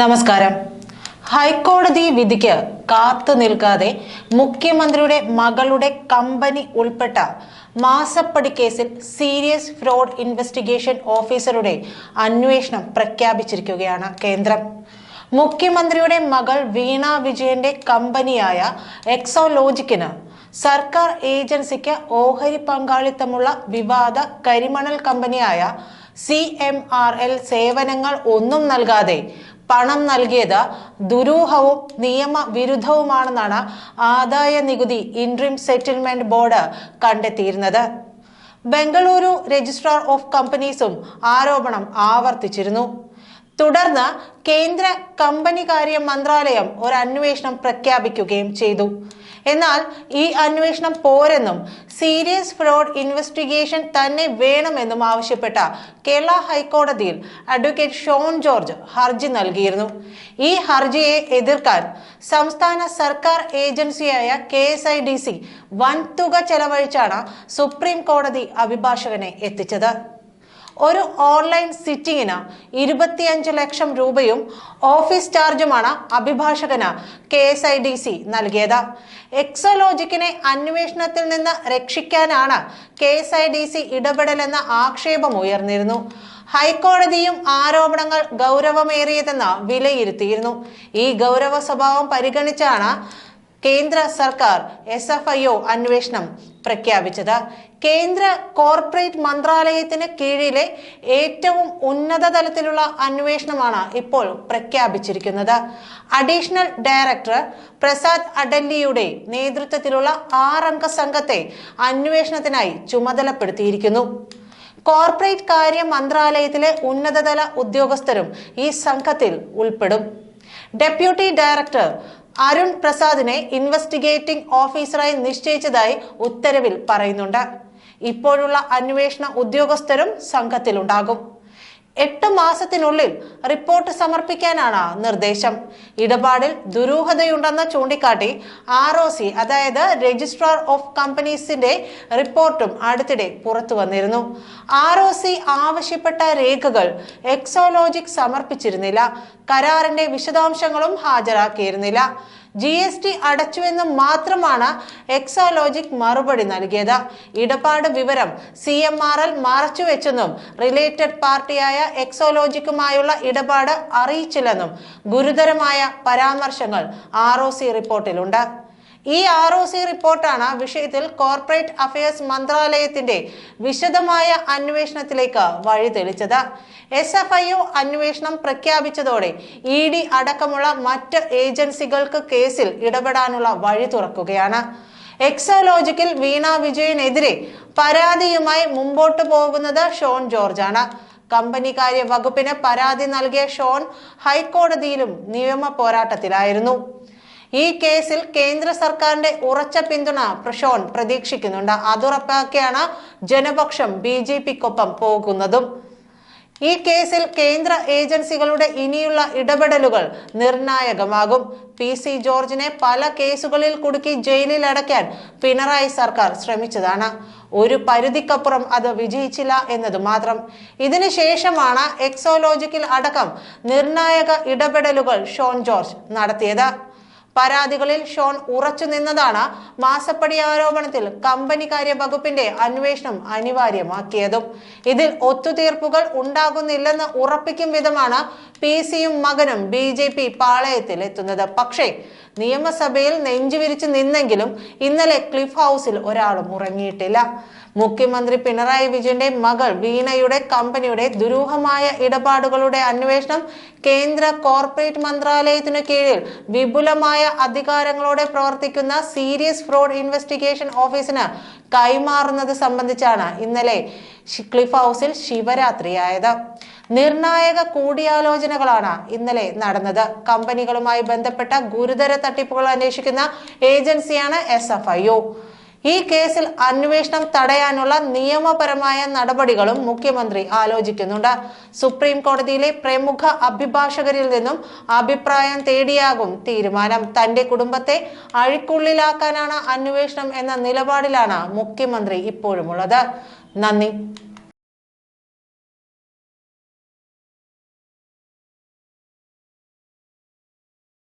നമസ്കാരം. ഹൈക്കോടതി വിധിക്ക് കാത്തു നിൽക്കാതെ മുഖ്യമന്ത്രിയുടെ മകളുടെ കമ്പനി ഉൾപ്പെട്ട മാസപ്പടി കേസിൽ സീരിയസ് ഫ്രോഡ് ഇൻവെസ്റ്റിഗേഷൻ ഓഫീസറുടെ അന്വേഷണം പ്രഖ്യാപിച്ചിരിക്കുകയാണ് കേന്ദ്രം. മുഖ്യമന്ത്രിയുടെ മകൾ വീണ വിജയന്റെ കമ്പനിയായ എക്സോലോജിക്കിന് സർക്കാർ ഏജൻസിക്ക് ഓഹരി പങ്കാളിത്തമുള്ള വിവാദ കരിമണൽ കമ്പനിയായ സി എം ആർ എൽ സേവനങ്ങൾ ഒന്നും നൽകാതെ പണം നൽകിയത് ദുരൂഹവും നിയമവിരുദ്ധവുമാണെന്നാണ് ആദായ നികുതി ഇൻട്രീം സെറ്റിൽമെന്റ് ബോർഡ് കണ്ടെത്തിയിരുന്നത്. ബംഗളൂരു രജിസ്ട്രാർ ഓഫ് കമ്പനീസും ആരോപണം ആവർത്തിച്ചിരുന്നു. തുടർന്ന് കേന്ദ്ര കമ്പനി കാര്യ മന്ത്രാലയം ഒരു അന്വേഷണം പ്രഖ്യാപിക്കുകയും ചെയ്തു. എന്നാൽ ഈ അന്വേഷണം പോരെന്നും സീരിയസ് ഫ്രോഡ് ഇൻവെസ്റ്റിഗേഷൻ തന്നെ വേണമെന്നും ആവശ്യപ്പെട്ട കേരള ഹൈക്കോടതിയിൽ അഡ്വക്കേറ്റ് ഷോൺ ജോർജ് ഹർജി നൽകിയിരുന്നു. ഈ ഹർജിയെ എതിർക്കാൻ സംസ്ഥാന സർക്കാർ ഏജൻസിയായ K S I D C വൻതുക ചെലവഴിച്ചാണ് സുപ്രീം കോടതി അഭിഭാഷകനെ എത്തിച്ചത്. ഒരു ഓൺലൈൻ സിറ്റിങ്ങിന് ഇരുപത്തിയഞ്ച് ലക്ഷം രൂപയും ഓഫീസ് ചാർജുമാണ് അഭിഭാഷകന് K S I D C നൽകിയത്. എക്സോലോജിക്കിനെ അന്വേഷണത്തിൽ നിന്ന് രക്ഷിക്കാനാണ് K S I D C ഇടപെടലെന്ന ആക്ഷേപം ഉയർന്നിരുന്നു. ഹൈക്കോടതിയും ആരോപണങ്ങൾ ഗൗരവമേറിയതെന്ന് വിലയിരുത്തിയിരുന്നു. ഈ ഗൗരവ സ്വഭാവം പരിഗണിച്ചാണ് കേന്ദ്ര സർക്കാർ എസ് എഫ് ഐ ഒ അന്വേഷണം പ്രഖ്യാപിച്ചത്. കേന്ദ്ര കോർപ്പറേറ്റ് മന്ത്രാലയത്തിന് കീഴിലെ ഏറ്റവും ഉന്നത തലത്തിലുള്ള അന്വേഷണമാണ് ഇപ്പോൾ പ്രഖ്യാപിച്ചിരിക്കുന്നത്. അഡീഷണൽ ഡയറക്ടർ പ്രസാദ് അഡല്ലിയുടെ നേതൃത്വത്തിലുള്ള ആറംഗ സംഘത്തെ അന്വേഷണത്തിനായി ചുമതലപ്പെടുത്തിയിരിക്കുന്നു. കോർപ്പറേറ്റ് കാര്യ മന്ത്രാലയത്തിലെ ഉന്നതതല ഉദ്യോഗസ്ഥരും ഈ സംഘത്തിൽ ഉൾപ്പെടും. ഡെപ്യൂട്ടി ഡയറക്ടർ അരുൺ പ്രസാദിനെ ഇൻവെസ്റ്റിഗേറ്റിംഗ് ഓഫീസറായി നിശ്ചയിച്ചതായി ഉത്തരവിൽ പറയുന്നുണ്ട്. ഇപ്പോഴുള്ള അന്വേഷണ ഉദ്യോഗസ്ഥരും സംഘത്തിലുണ്ടാകും. എട്ട് മാസത്തിനുള്ളിൽ റിപ്പോർട്ട് സമർപ്പിക്കാനാണ് നിർദ്ദേശം. ഇടപാടിൽ ദുരൂഹതയുണ്ടെന്ന് ചൂണ്ടിക്കാട്ടി ആർ ഒ സി അതായത് രജിസ്ട്രാർ ഓഫ് കമ്പനീസിന്റെ റിപ്പോർട്ടും അടുത്തിടെ പുറത്തു വന്നിരുന്നു. ആർ ഒ സി ആവശ്യപ്പെട്ട രേഖകൾ എക്സോലോജിക് സമർപ്പിച്ചിരുന്നില്ല. കരാറിന്റെ വിശദാംശങ്ങളും ഹാജരാക്കിയിരുന്നില്ല. ജി എസ് ടി അടച്ചുവെന്ന് മാത്രമാണ് എക്സോലോജിക് മറുപടി നൽകിയത്. ഇടപാട് വിവരം സി എം ആർ എൽ മറച്ചുവെച്ചെന്നും റിലേറ്റഡ് പാർട്ടിയായ എക്സോലോജിക്കുമായുള്ള ഇടപാട് അറിയിച്ചില്ലെന്നും ഗുരുതരമായ പരാമർശങ്ങൾ ആർ ഒ സി റിപ്പോർട്ടിലുണ്ട്. ഈ ആർ ഒ സി റിപ്പോർട്ടാണ് വിഷയത്തിൽ കോർപ്പറേറ്റ് അഫയേഴ്സ് മന്ത്രാലയത്തിന്റെ വിശദമായ അന്വേഷണത്തിലേക്ക് വഴിതെളിച്ചത് എസ് എഫ് ഐ ഒ അന്വേഷണം പ്രഖ്യാപിച്ചതോടെ ഇ ഡി അടക്കമുള്ള മറ്റ് ഏജൻസികൾക്ക് കേസിൽ ഇടപെടാനുള്ള വഴി തുറക്കുകയാണ്. എക്സോലോജിക്കിൽ വീണ വിജയനെതിരെ പരാതിയുമായി മുമ്പോട്ട് പോകുന്നത് ഷോൺ ജോർജാണ്. കമ്പനി കാര്യ വകുപ്പിന് പരാതി നൽകിയ ഷോൺ ഹൈക്കോടതിയിലും നിയമ പോരാട്ടത്തിലായിരുന്നു. ഈ കേസിൽ കേന്ദ്ര സർക്കാരിന്റെ ഉറച്ച പിന്തുണ പ്രഷോൺ പ്രതീക്ഷിക്കുന്നുണ്ട്. അതുറപ്പാക്കിയാണ് ജനപക്ഷം ബി ജെ പിക്കൊപ്പം പോകുന്നതും. ഈ കേസിൽ കേന്ദ്ര ഏജൻസികളുടെ ഇനിയുള്ള ഇടപെടലുകൾ നിർണായകമാകും. പി സി ജോർജിനെ പല കേസുകളിൽ കുടുക്കി ജയിലിൽ അടയ്ക്കാൻ പിണറായി സർക്കാർ ശ്രമിച്ചതാണ്. ഒരു പരിധിക്കപ്പുറം അത് വിജയിച്ചില്ല എന്നത് മാത്രം. ഇതിനു ശേഷമാണ് എക്സോലോജിക്കിൽ അടക്കം നിർണായക ഇടപെടലുകൾ ഷോൺ ജോർജ് നടത്തിയത്. പരാതികളിൽ ഷോൺ ഉറച്ചു നിന്നതാണ് മാസപ്പടി ആരോപണത്തിൽ കമ്പനി കാര്യ വകുപ്പിന്റെ അന്വേഷണം അനിവാര്യമാക്കിയതും. ഇതിൽ ഒത്തുതീർപ്പുകൾ ഉണ്ടാകുന്നില്ലെന്ന് ഉറപ്പിക്കും വിധമാണ് പി സിയും മകനും ബി ജെ പി പാളയത്തിൽ എത്തുന്നത് പക്ഷേ നിയമസഭയിൽ നെഞ്ചുവിരിച്ച് നിന്നെങ്കിലും ഇന്നലെ ക്ലിഫ് ഹൗസിൽ ഒരാളും ഉറങ്ങിയിട്ടില്ല മുഖ്യമന്ത്രി പിണറായി വിജയന്റെ മകൾ വീണയുടെ കമ്പനിയുടെ ദുരൂഹമായ ഇടപാടുകളുടെ അന്വേഷണം കേന്ദ്ര കോർപ്പറേറ്റ് മന്ത്രാലയത്തിനു കീഴിൽ വിപുലമായ അധികാരങ്ങളോടെ പ്രവർത്തിക്കുന്ന സീരിയസ് ഫ്രോഡ് ഇൻവെസ്റ്റിഗേഷൻ ഓഫീസിന് കൈമാറുന്നത് സംബന്ധിച്ചാണ് ഇന്നലെ ക്ലിഫ് ഹൗസിൽ ശിവരാത്രിയായത്. നിർണായക കൂടിയാലോചനകളാണ് ഇന്നലെ നടന്നത്. കമ്പനികളുമായി ബന്ധപ്പെട്ട ഗുരുതര തട്ടിപ്പുകൾ അന്വേഷിക്കുന്ന ഏജൻസിയാണ് എസ് എഫ് ഐ ഈ കേസിൽ അന്വേഷണം തടയാനുള്ള നിയമപരമായ നടപടികളും മുഖ്യമന്ത്രി ആലോചിക്കുന്നുണ്ട്. സുപ്രീം കോടതിയിലെ പ്രമുഖ അഭിഭാഷകരിൽ നിന്നും അഭിപ്രായം തേടിയാകും തീരുമാനം. തന്റെ കുടുംബത്തെ അഴിക്കുള്ളിലാക്കാനാണ് അന്വേഷണം എന്ന നിലപാടിലാണ് മുഖ്യമന്ത്രി ഇപ്പോഴുമുള്ളത്. നന്ദി.